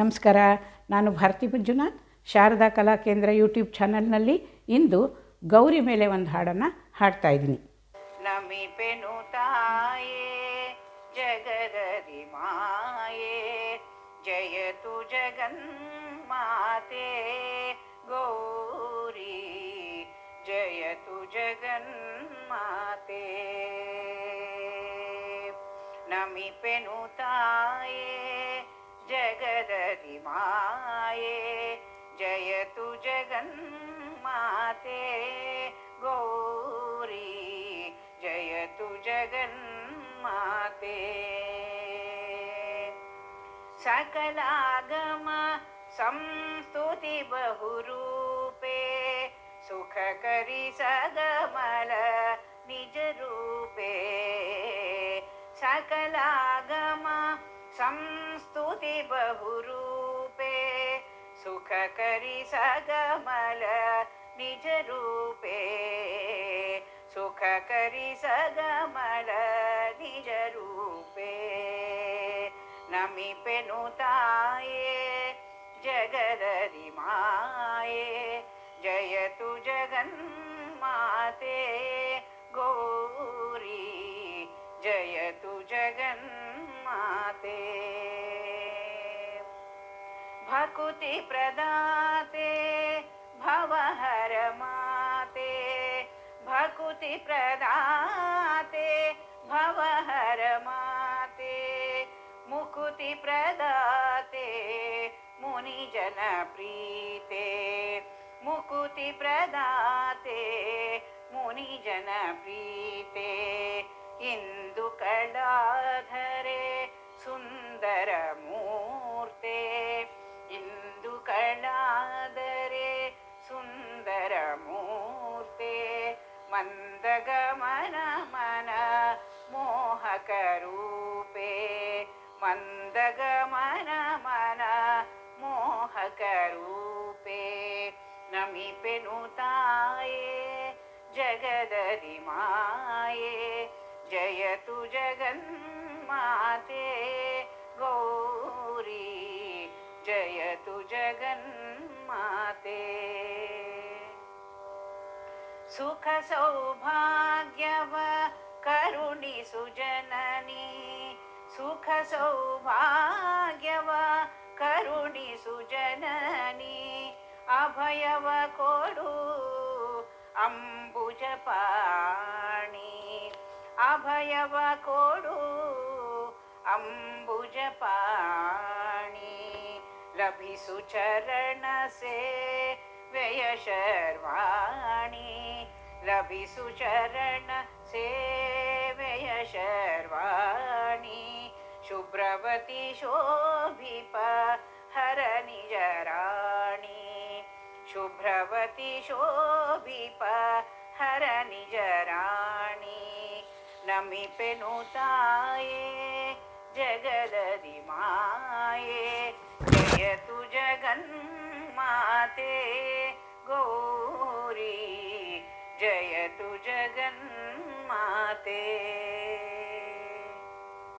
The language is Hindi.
ನಮಸ್ಕಾರ, ನಾನು ಭಾರತಿ ಮಂಜುನಾಥ್, ಶಾರದಾ ಕಲಾ ಕೇಂದ್ರ ಯೂಟ್ಯೂಬ್ ಚಾನಲ್ನಲ್ಲಿ ಇಂದು ಗೌರಿ ಮೇಲೆ ಒಂದು ಹಾಡನ್ನು ಹಾಡ್ತಾ ಇದ್ದೀನಿ. ನಮಿಪೆನು ತಾಯೇ ಜಯ ಮಾಯೇ ಜಗನ್ ಮಾತೆ ಗೌರಿ ಜಯತು ಜಗನ್ಮಾತೆ. ನಮಿಪೆನು ತಾಯೇ जगदति माये जयतु जगन्माते। गौरी जयतु जगन्माते। सकलागम संस्तुति बहुरूपे। सुखकरि सगमल निजरूपे। सकला संस्तुति बहुरूपे सुखकरि सगमल निजरूपे सुखकरि सगमल निजरूपे नमिपेनुताये जगदरिमाये जयतु जगन्माते गौरी जयतु जगन् भकुति प्रदातेव हर माते। भकुति प्रदातेवहर माते। मुकुति भकुतिप्रदाते भवहरमाते भकुतिप्रदाते भवहरमाते मुकुतिप्रदाते मुनिजनप्रीते प्रीते। इंदु कलाधरे सुन्दरम् मन्दगमनमन मोहकरूपे मन्दगमनमन मोहकरूपे नमिपेनुताये जगदधिमाये जयतु जगन्माते गौरी जयतु जगन् ಸುಖ ಸೌಭಾಗ್ಯವ ಕರುಣಿಸು ಜನನಿ ಸುಖ ಸೌಭಾಗ್ಯವ ಕರುಣಿಸು ಜನನಿ ಅಭಯವ ಕೊಡು ಅಂಬುಜ ಪಾಣಿ ಅಭಯವ ಕೊಡು ಅಂಬುಜ ಪಾಣಿ ಲಭಿಸು ಚರಣ ಸೇವೆಯ व्ययशर्वाणि लभिसुचरण सेवयशर्वाणि शुभ्रवती शोभिप हर निजराणी शुभ्रवती शोभिप हर निजराणि नमिपे नूताये जय तु जगन् माते गौरी जय जयतु जगन्माते।